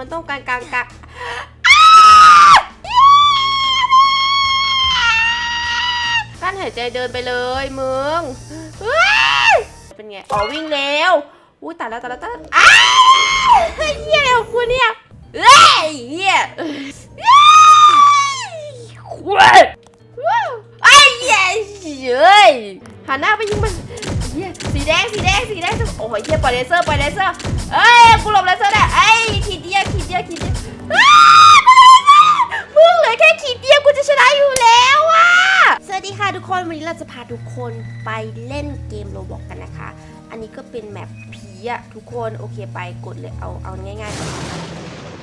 มันต้องการกลางกะกั้นหายใจเดินไปเลยมึงเป็นไงอ๋อวิ่งเร็วอุ้ยตายแล้วตายแล้วตายแล้วอ้าวเฮียอะไรของกูเนี่ยเฮ้ยเฮียเฮ้ยควายว้าวไอ้เหี้ยเฮ้ยหันหน้าไปยิงมันเฮียสีแดงสีแดงสีแดงโอ้ยเฮียปล่อยเลเซอร์ปล่อยเลเซอร์เอ้ยกูหลบเลเซอร์ได้ไอ้ย ดเดียวขีดเดียวขีดเดียวอ้าวมึงเหลือแค่ขีดเดียวกูจะชนะอยู่แล้วอะสวัสดีค่ะทุกคนวันนี้เราจะพาทุกคนไปเล่นเกมโรบอกกันนะคะ อันนี้ก็เป็นแมปผีอะทุกคนโอเคไปกดเลยเอาเอาง่ายๆก่อน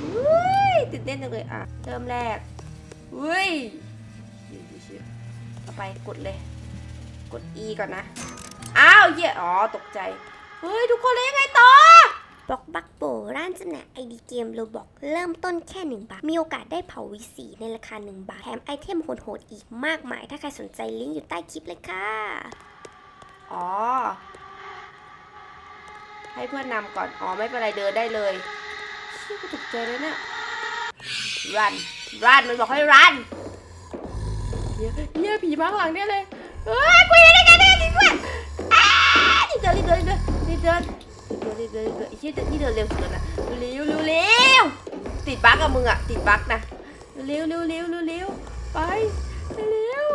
อุ้ยตื่นเต้นจังเลยอะเริ่มแรกอุ้ยต่อไปกดเลย กด E ก่อนนะ อ้าวเหี้ยอ๋อตกใจ เฮ้ย ทุกคนเลยยังไงต่อ บล็อกบักโบร้านจำหน่ายไอดีเกมโรบอกเริ่มต้นแค่ 1 บาท มีโอกาสได้เผาวีสีในราคา 1 บาท แถมไอเทมโหดๆอีกมากมาย ถ้าใครสนใจลิงก์อยู่ใต้คลิปเลยค่ะ อ๋อ ให้เพื่อนนำก่อน อ๋อ ไม่เป็นไรเดินได้เลยเชี่ยกูตกใจเลยเนี่ยรันรันมันบอกให้รันเฮียเฮียผีมาข้างหลังเนี่ยเลยเฮ้ยกูเห็นได้ไงได้ไงจริงด้วยอ้ารีบเดินรีบเดินรีบเดิน รีบเดินรีบเดินรีบเดินรีบเดินไอ้เชี่ยที่เดินเร็วสุดแล้วนะเร็วเร็วเร็วติดบั๊กอะมึงอะติดบั๊กนะเร็วเร็วเร็วเร็วเร็วไปเร็ว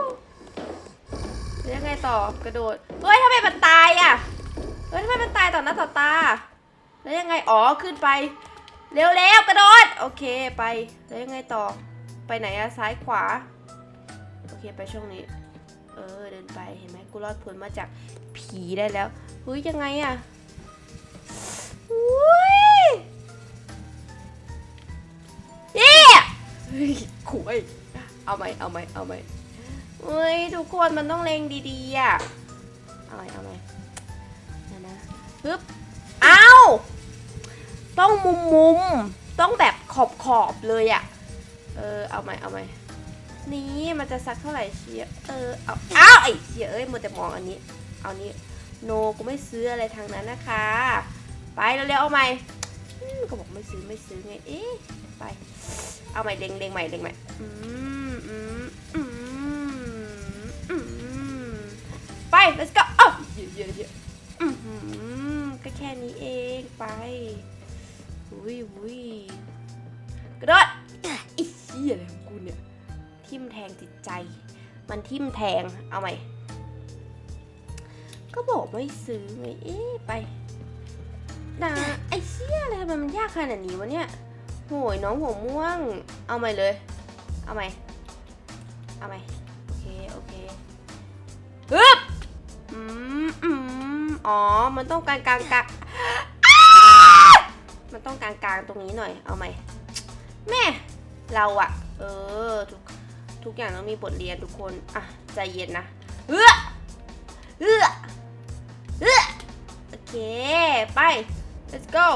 แล้วยังไงต่อกระโดดเฮ้ยทำไมมันตายอะเฮ้ยทำไมมันตายต่อหน้าต่อตา แล้วยังไงอ๋อขึ้นไป เร็วเร็วกระโดดโอเคไปแล้วยังไงต่อไปไหนอะซ้ายขวาโอเคไปช่องนี้เออเดินไปเห็นไหมกูรอดพ้นมาจากผีได้แล้วเฮ้ยยังไงอะ อุ้ยเย้เฮ้ยขวยเอาไหมเอาไหมเอาไหมเฮ้ยทุกคนมันต้องเล็งดีๆอะเอาไหมเอาไหมนะนะปึ๊บเอาต้องมุมมุมๆต้องแบบขอบขอบๆเลยอะเออเอาไหมเอาไหมนี่มันจะสักเท่าไหร่เชียเออเอาอ้าวไอ้เชียเอ้ยมัวแต่มองอันนี้ เอานี้โนกูไม่ซื้ออะไรทางนั้นนะคะ ไปเร็วๆเอาใหม่อืมก็บอกไม่ซื้อไม่ซื้อไงเอ๊ะไป เอาใหม่เล็งเล็งใหม่เล็งใหม่อืมอืมอืมอืมไป let's go อ้าวเยอะเยอะเยอะอือหือก็แค่นี้เองไปอุ้ยอุ้ยกระโดดไอ้เหี้ยอะไรของกูเนี่ยทิมแทงจิตใจ มันทิมแทงเอาใหม่ก็บอกไม่ซื้อไงเอ๊ะไป นะไอ้เชี่ยอะไรทำไมมันยากขนาดนี้วะเนี่ยโหยน้องหัวม่วง เอาใหม่เลย เอาใหม่ เอาใหม่ โอเค โอเคฮึบอืมอืมอ๋อ มันต้องกลางกลางกลางมันต้องกลางกลางตรงนี้หน่อย เอาใหม่ แม่ เราอะเออ ทุก ทุกอย่างต้องมีบทเรียนทุกคน อะ ใจเย็นนะเออเออเออโอเค ไป let's go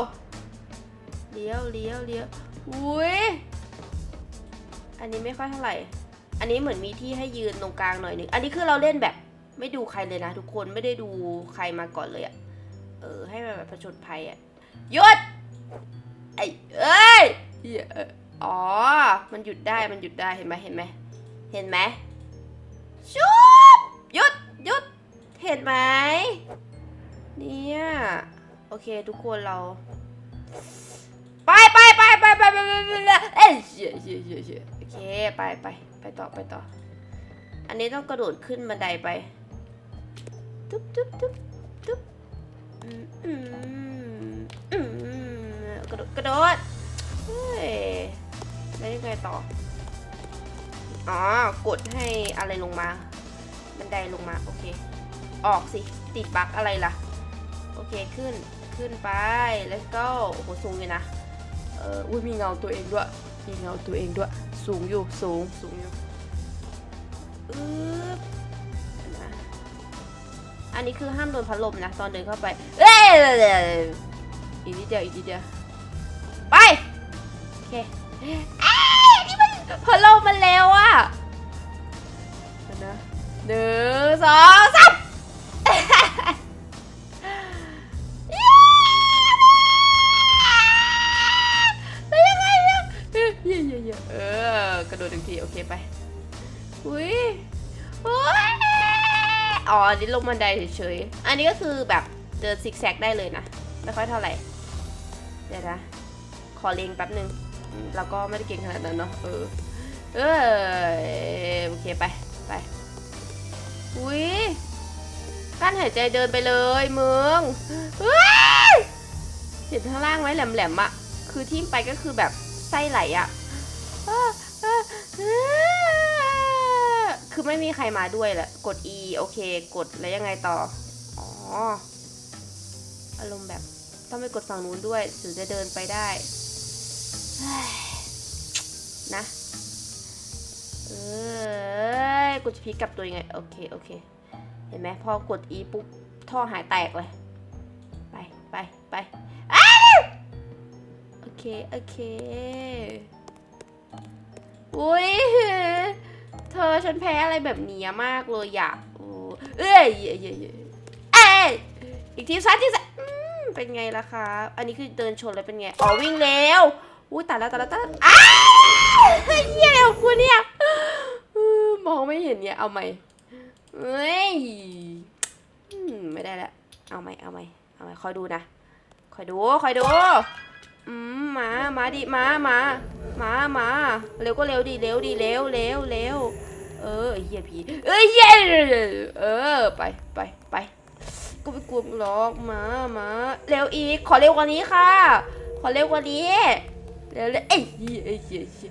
เลี้ยวเลี้ยวเลี้ยวอุ้ยอันนี้ไม่ค่อยเท่าไหร่ อันนี้เหมือนมีที่ให้ยืนตรงกลางหน่อยหนึง อันนี้คือเราเล่นแบบ ไม่ดูใครเลยนะทุกคนไม่ได้ดูใครมาก่อนเลยอะเออ ให้มันแบบประชดภัยอะหยุดไอเอ้ยอออ๋อ มันหยุดได้มันหยุดได้เห็นไหมเห็นไหมเห็นไหมชุบหยุดหยุดเห็นไหมเนี่ย โอเค ทุกคนเรา ไปไปไปไปไปไปไปไปไปเอ้ยเชี่ยเชี่ยเชี่ยเชี่ยโอเคไปไปไปต่อไปต่อ อันนี้ต้องกระโดดขึ้นบันไดไปตุ๊บตุ๊บตุ๊บตุ๊บอืมอืมอืมกระโดดกระโดดเฮ้ยแล้วยังไงต่ออ๋อกดให้อะไรลงมา บันไดลงมา โอเค ออกสิ ติดบั๊กอะไรล่ะ โอเคขึ้น ขึ้นไป let's go โอ้โหสูงอยู่นะ เอออุ้ยมีเงาตัวเองด้วย มีเงาตัวเองด้วย สูงอยู่ สูง สูงอยู่อึ๊บอันนี้คือห้ามโดนพัดลมนะ ตอนเดินเข้าไปเอ้ยอีกนิดเดียว อีกนิดเดียว ไป โอเคเอ้ยนี่มันพัดลมมันเร็วอะเดี๋ยวนะหนึ่งสอง ดหนึ่งทีโอเคไปอุ้ยอุ้ยอ๋ออันนี้ลงบันไดเฉยๆอันนี้ก็คือแบบเดินซิกแซกได้เลยนะ ไม่ค่อยเท่าไหร่ เดี๋ยวนะ ขอเลงแป๊บนึงอืมเราก็ไม่ได้เก่งขนาดนั้นเนาะเออเออโอเคไปไปอุ้ยกั้นหายใจเดินไปเลยมึงเฮ้ยเห็นข้างล่างไหมแหลมๆอะคือทิ่มไปก็คือแบบไส้ไหลอะ คือไม่มีใครมาด้วยแหละ กด E โอเค กดแล้วยังไงต่อ อ๋อ อารมณ์แบบต้องไปกดฝั่งนู้นด้วยถึงจะเดินไปได้ นะ เอ้ยกูจะพลิกกลับตัวยังไง โอเค โอเค เห็นไหมพอกด E ปุ๊บ ท่อหายแตกเลย ไปไปไปโอเค โอเค อุ้ยเธอฉันแพ้อะไรแบบนี้มากเลยอยากเอ้ยเอ้ยเอ้ยเอ้ยเอ้ยอีกทีซ้ายทีซ้ายเป็นไงล่ะคะอันนี้คือเดินชนแล้วเป็นไง อ๋อวิ่งเร็วอุ้ยตายแล้วตายแล้วตายแล้วอ้าวเฮียอะไรของคุณเนี่ยมองไม่เห็นเนี่ยเอาใหม่เอ้ยไม่ได้ละเอาใหม่เอาใหม่เอาใหม่คอยดูนะคอยดูคอยดูอืมมามาดิมามา มามาเร็วก็เร็วดิเร็วดิเร็วเร็วเร็วเออเหี้ยผีเอ้ยเหี้ยเออไปไปไปก็ไปกลัวงหรอกมามาเร็วอีกขอเร็วกว่านี้ค่ะ ขอเร็วกว่านี้เร็วเร็วเอ้ยเหี้ยเอ้ยเหี้ยเหี้ย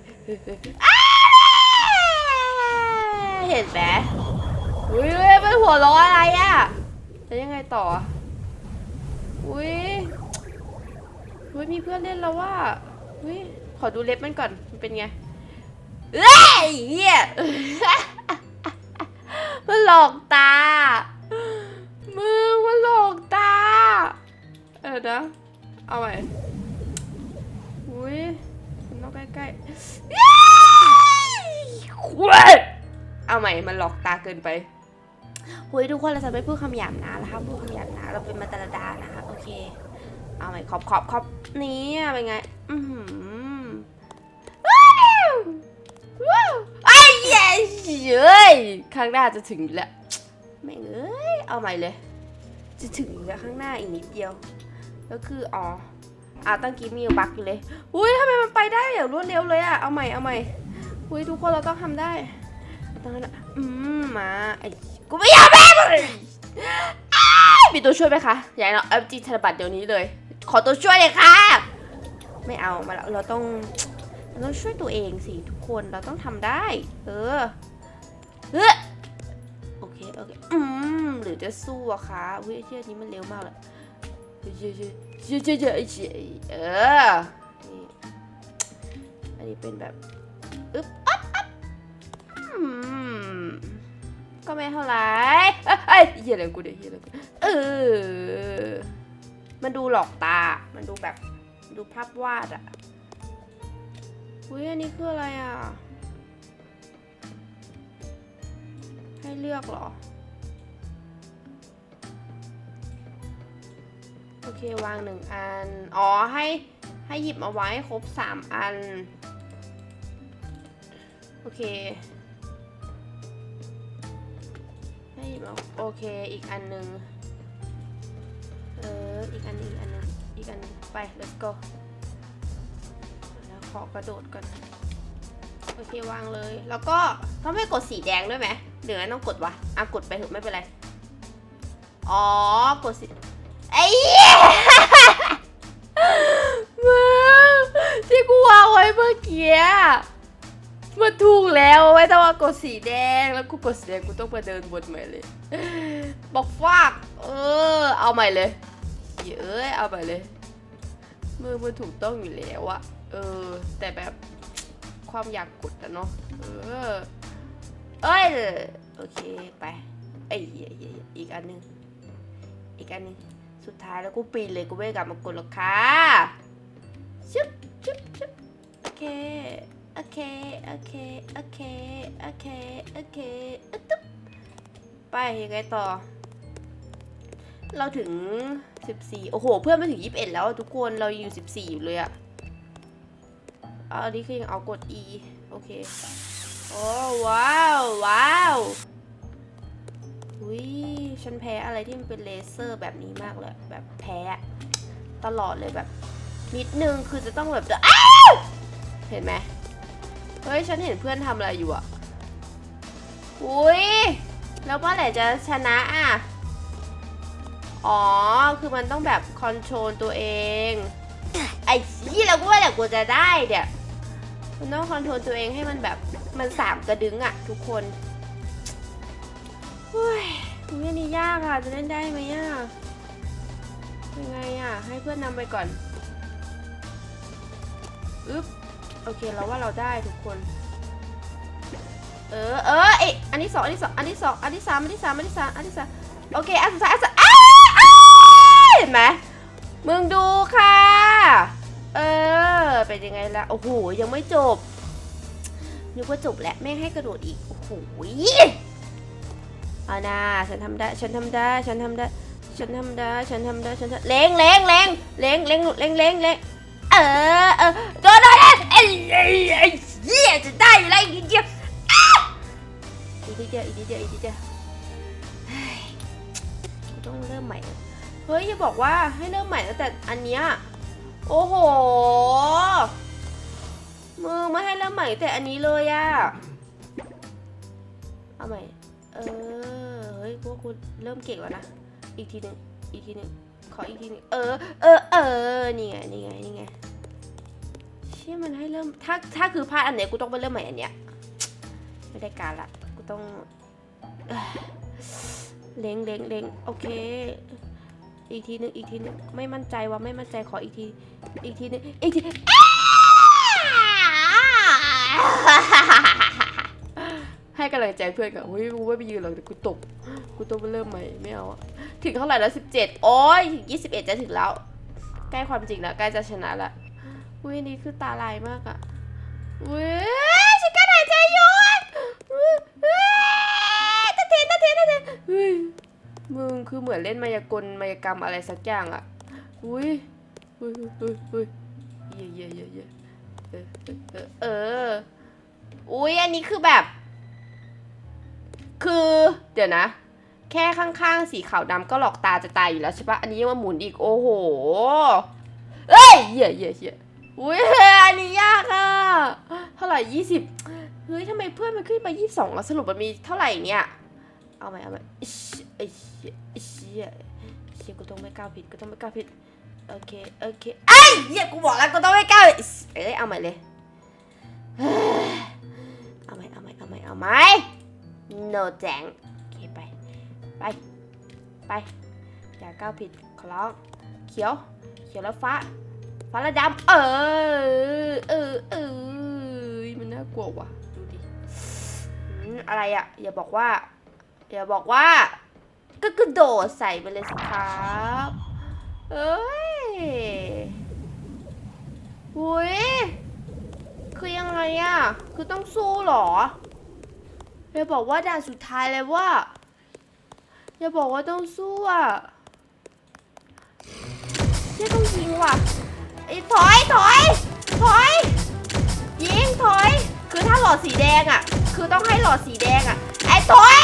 อ้าเห็นไหมอุ้ยเป็นหัวเร้ออะไรอะแล้วยังไงต่ออุ้ยเฮ้ยมีเพื่อนเล่นแล้วว่าเฮ้ย ขอดูเล็บมันก่อน มันเป็นไงเอ้ยเฮียมันหลอกตา มือมันหลอกตา เออนะเอาใหม่อุ้ยมันต้องใกล้ๆเย้เว้ยเอาใหม่ มันหลอกตาเกินไปเฮ้ยทุกคนเราจะไม่พูดคำหยาบนะแล้วห้ามพูดคำหยาบนะ เราเป็นมาตรดานะคะโอเค เอาใหม่ขอบขอบขอบนี่อะเป็นไง อือ เย้ยเย้ยข้างหน้าจะถึงแล้วแม่งเอ้ยเอาใหม่เลย จะถึงอยู่แล้วข้างหน้าอีกนิดเดียวแล้วคืออ๋ออะตั้งกี้มีบั๊กอยู่เลยอุ้ยทำไมมันไปได้อย่างรวดเร็วเลยอะเอาใหม่เอาใหม่อุ้ยทุกคนเราต้องทำได้ตองทำได้อืมมาไอ้กูไม่อยากแม่เลยมีตัวช่วยไหมคะอย่าให้เราเอฟจีธนบัตรเดี๋ยวนี้เลย ขอตัวช่วยเลยค่ะ ไม่เอามาแล้วเราต้อง เราต้องช่วยตัวเองสิทุกคนเราต้องทำได้ เออเฮ้โอเคโอเคอืมหรือจะสู้อะคะวิเชื่อนี้มันเร็วมากเลยเยอะเยอะเยอะเยอเยอะเยอเออนี่อันนี้เป็นแบบอึ๊บอ๊บอ๊บอืมก็ไม่เท่าไหร่เอ้ยเอ้ยเหี้ยอะไรกูเดี๋ยวเหี้ยอะไรกูเออมันดูหลอกตา มันดูแบบดูภาพวาดอะ อุ้ยอันนี้คืออะไรอะ ให้เลือกเหรอ โอเควางหนึ่งอัน อ๋อให้ให้หยิบมาไว้ครบสามอัน โอเค ให้หยิบมาโอเคอีกอันหนึ่งเอออีกอันอีกอันนึงอีกอันไป let's go แล้วข อกระโดดก่อน โอเควางเลย แล้วก็ต้องไม่กดสีแดงด้วยไหมเดี๋ยวต้องกดวะอะกดไปเถอะไม่เป็นไร อ๋อ กดสีไอ้เหี้ยมึงที่กูวางไว้เมื่อกี้มันถูกแล้วไว้แต่ว่ากดสีแดงแล้วกูกดสีแดงกูต้องมาเดินวนใหม่เลย บอกฟาก เออ เอาใหม่เลยเย้ยเอาใหม่เลยมือมันถูกต้องอยู่แล้วอะ ออ แต่แบบความอยากกดอะเนาะเออ เอ้ย โอเคไปไอ้ยยยอีกอันหนึง อีกอันหนึง สุดท้ายแล้วกูปีนเลยกูไม่กลับมากดหรอกค่ะชึบชึบชึบโอเค โอเค โอเค โอเค โอเค โอเคอตึ๊บไปยังไงต่อ เราถึง 14 โอ้โห เพื่อนไปถึง 21 แล้วทุกคน เราอยู่ 14 อยู่เลยอะ อาอันนี้คือยังเอากด E โอเค โอ้ว้าว ว้าวอุ้ยฉันแพ้อะไรที่มันเป็นเลเซอร์แบบนี้มากเลย แบบแพ้ตลอดเลยแบบ นิดนึงคือจะต้องแบบอ้าวเห็นไหมเฮ้ย ฉันเห็นเพื่อนทำอะไรอยู่อะอุ้ยแล้วเมื่อไหร่จะชนะอะ อ๋อ คือมันต้องแบบคอนโทรลตัวเอง ไอ้ที่เราก็ว่าแหละกูจะได้เดี๋ย มันต้องคอนโทรลตัวเองให้มันแบบมันสามกระดึงอะทุกคนเฮ้ยเรื่องนี้ยากอะจะเล่นได้ไหมอะยังไงอะให้เพื่อนนำไปก่อนอึ๊บโอเคเราว่าเราได้ทุกคน เออเออเออันที่สองอันที่สองอันที่สองอันที่สามอันที่สามอันที่สามอันที่สามโอเคอันสุดท้ายอันสุดอ้าวอ้าวเห็นไหมมึงดูค่ะ เออ เป็นยังไงล่ะ โอ้โห ยังไม่จบ นึกว่าจบแล้วแม่งให้กระโดดอีก โอ้โหเอานาฉันทำได้ ฉันทำได้ ฉันทำได้ ฉันทำได้ ฉันทำได้ ฉันทำเล้งเล้งเล้งเล้งเล้งเล้งเล้งเล้งเออ เออ โดนโดนเอ้ยเอ้ยเอ้ยเหี้ยจะได้อยู่แล้วอีกนิดเดียวอีกนิดเดียวอีกนิดเดียวอีกนิดเดียวเฮ้ยกูต้องเริ่มใหม่ เฮ้ยอย่าบอกว่าให้เริ่มใหม่ตั้งแต่อันเนี้ย โอ้โห มือไม่ให้เริ่มใหม่แต่อันนี้เลยอะเอาใหม่ เออ เฮ้ยพวกคุณเริ่มเก่งแล้วนะ อีกทีหนึ่งอีกทีหนึ่งขออีกทีหนึ่งเออ เออ เออ นี่ไง นี่ไง นี่ไงเชี่ยมันให้เริ่ม ถ้า ถ้าคือพลาดอันเนี้ยกูต้องไปเริ่มใหม่อันเนี้ย ไม่ได้การละ กูต้องเอ้ยเล็งเล็งเล็งโอเค อีกทีหนึงอีกทีหนึงไม่มั่นใจว่าไม่มั่นใจขออีกที อีกทีหนึงอีกทีให้กำลังใจเพื่อนก่อนเฮ้ยกูไม่ไปยืนหรอกแต่กูตกกูต้องไปเริ่มใหม่ไม่เอาอะถึงเท่าไหร่แล้วสิบเจ็ดโอ้ยถึงยี่สิบเอ็ดจะถึงแล้ว ใกล้ความจริงแล้วใกล้จะชนะละอุ้ยนี่คือตาลายมากอะอุ้ยฉันก็หายใจอยุ่นอุ้ยเฮ้ยตะเทนตะเทนตะเทนเฮ้ย มึงคือเหมือนเล่นมายากลมายากรรมอะไรสักอย่างอะอุ้ยอุ้ยอุ้ยอุ้ยเย่เย่เยเยเออเออเออเออ อุ้ยอันนี้คือแบบ คือ เดี๋ยวนะ แค่ข้างๆ สีขาวดำก็หลอกตาจะตายอยู่แล้วใช่ปะอันนี้ยังมาหมุนอีก โอ้โห เอ้ยเย่เย่เย่อุ้ยอันนี้ยากอะเท่าไหร่ยี่สิบเฮ้ยทำไมเพื่อนมันขึ้นไปยี่สิบสองแล้วสรุปมันมีเท่าไหร่เนี่ย เอาไหมเอาไหมอิชไอเชี่ยไอเชี่ยเชี่ยกูต้องไม่ก้าวผิดกูต้องไม่ก้าวผิดโอเคโอเคไอ้ยเหี้ยกูบอกแล้วกูต้องไม่ก้าวเอ้ยเอาใหม่เลยเอาใหม่เอาใหม่เอาใหม่เอาใหม่ no แจงโอเคไปไปไปอย่าก้าวผิดขอร้องเขียวเขียวแล้วฟ้าฟ้าแล้วดำเออเออเออมันน่ากลัวว่ะดูดิอะไรอะอย่าบอกว่า อย่าบอกว่า ก็กระโดดใส่ไปเลยสิครับเอ้ยอุ้ยคือยังไงอะคือต้องสู้เหรออย่าบอกว่าด่านสุดท้ายเลยว่าอย่าบอกว่าต้องสู้อะเชี่ยต้องยิงว่ะไอ้ถอยถอยถอยยิงถอย คือถ้าหลอดสีแดงอะ คือต้องให้หลอดสีแดงอะไอ้ถอย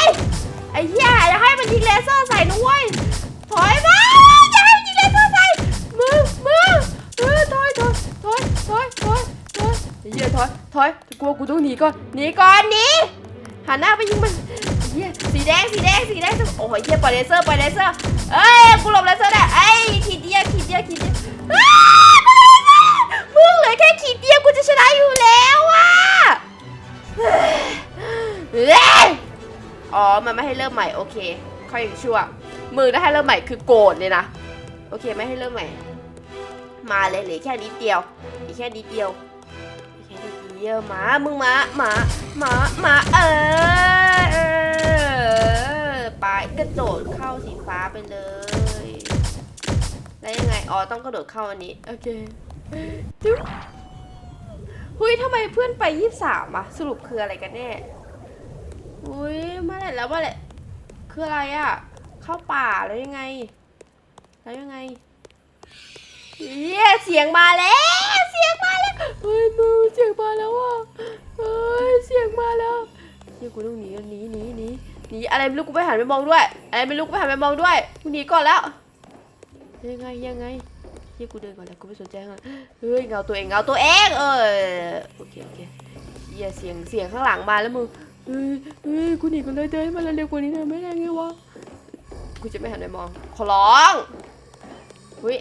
ไอ้เหี้ยอย่าให้มันยิงเลเซอร์ใส่นะเว้ยถอยมาอย่าให้มันยิงเลเซอร์ใส่มือมือเออถอยถอยถอยถอยถอยถอยไอ้เหี้ยถอยถอยกลัวกูต้องหนีก่อนหนีก่อนหนีหันหน้าไปยิงมันเหี้ยสีแดงสีแดงสีแดงโอ้ยเหี้ยปล่อยเลเซอร์ปล่อยเลเซอร์เอ้ยกูหลบเลเซอร์ได้ไอ้ยขีดเดียวขีดเดียวขีดเดียวอ้าวปอยเลเซอร์มึงเหลือแค่ขีดเดียวกูจะชนะอยู่แล้วอะเฮ้ย อ๋อ มันไม่ให้เริ่มใหม่ โอเค ค่อยยังชั่ว มือถ้าให้เริ่มใหม่คือโกรธเลยนะ โอเค ไม่ให้เริ่มใหม่ มาเลยเหลือแค่นิดเดียว อีกแค่นิดเดียว อีกแค่นิดเดียวมา มึงมา มา มา มา เออไปกระโดดเข้าสีฟ้าไปเลย แล้วยังไง อ๋อ ต้องกระโดดเข้าอันนี้ โอเคจุ๊บหุยทำไมเพื่อนไปยี่สามอะสรุปคืออะไรกันแน่ อุ้ยมาเล็ดแล้วมาเล็ดคืออะไรอะ่ะ เข้าป่าแล้วยังไง แล้วยังไงเย้เสียงมาแล้ว เสียงมาแล้วเฮ้ยมึงเสียงมาแล้วอะเฮ้ยเสียงมาแล้วเฮียกูต้องหนีหนีหนีหนีหนีอะไรไม่รู้กูไปหันไปมองด้วยอะไรไม่รู้กูไปหันไปมองด้วยกูหนีก่อนแล้วยังไงยังไงเฮียกูเดินก่อนแล้วกูไม่สนใจเลยเฮ้ยเงาตัวเองเงาตัวเองเออโอเคโอเคเฮียเสียงเสียงข้างหลังมาแล้วมึง เฮ้ยเฮ้ยกูหนีกันเลยเดินให้มันเร็วกว่านี้หน่อยไม่ได้ไงวะกูจะไม่หันไปมอง ขอร้องเฮ้ย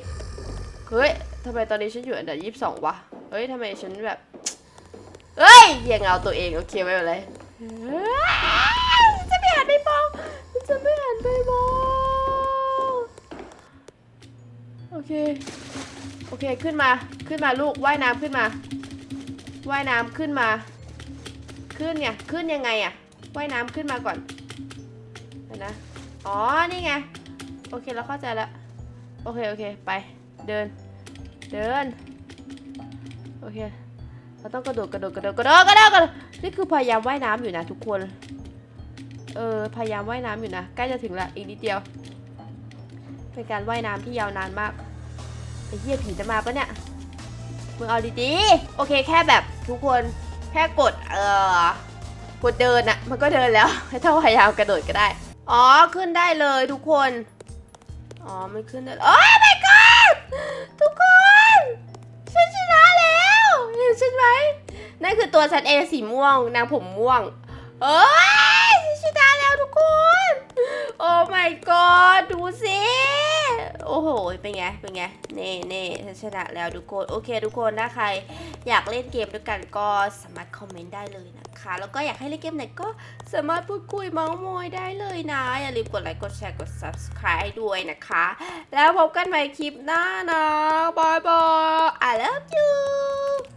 เฮ้ยทำไมตอนนี้ฉันอยู่อันดับยี่สิบสองวะเฮ้ยทำไมฉันแบบเฮ้ยเฮียเงาตัวเองโอเคไม่เป็นไรเฮ้ยจะไม่หันไปมองจะไม่หันไปมองโอเคโอเคขึ้นมาขึ้นมาลูกว่ายน้ำขึ้นมาว่ายน้ำขึ้นมา ขึ้นไงขึ้นยังไงอะว่ายน้ำขึ้นมาก่อนเดี๋ยวนะ อ๋อ นี่ไง โอเคเราเข้าใจแล้วโอเค โอเค ไป เดิน เดิน โอเค เราต้องกระโดด กระโดด กระโดด กระโดด กระโดด กระโดด นี่คือพยายามว่ายน้ำอยู่นะทุกคน เออ พยายามว่ายน้ำอยู่นะ ใกล้จะถึงละ อีกนิดเดียว เป็นการว่ายน้ำที่ยาวนานมากไอ้เหี้ยผีจะมาปะเนี่ย มึงเอาดีๆ โอเค แค่แบบทุกคน แค่กดเอ่อกดเดินอะมันก็เดินแล้วไม่ต้องพยายามกระโดดก็ได้ อ๋อขึ้นได้เลยทุกคน อ๋อไม่ขึ้นได้โอ้ my god ทุกคนฉันชนะแล้วเห็นฉันไหมนั่นคือตัวฉันเองสีม่วงนางผมม่วงเอ้ยฉันชนะแล้วทุกคน โอ้ my god ดูสิ โอ้โห เป็นไง เป็นไง เน่เน่ฉันชนะแล้วทุกคน โอเค ทุกคนถ้าใครอยากเล่นเกมด้วยกันก็สามารถคอมเมนต์ได้เลยนะคะ แล้วก็อยากให้เล่นเกมไหนก็สามารถพูดคุยเมาส์มอยได้เลยนะ อย่าลืมกดไลค์ กดแชร์ กด subscribe ด้วยนะคะ แล้วพบกันใหม่คลิปหน้านะบายบาย I love you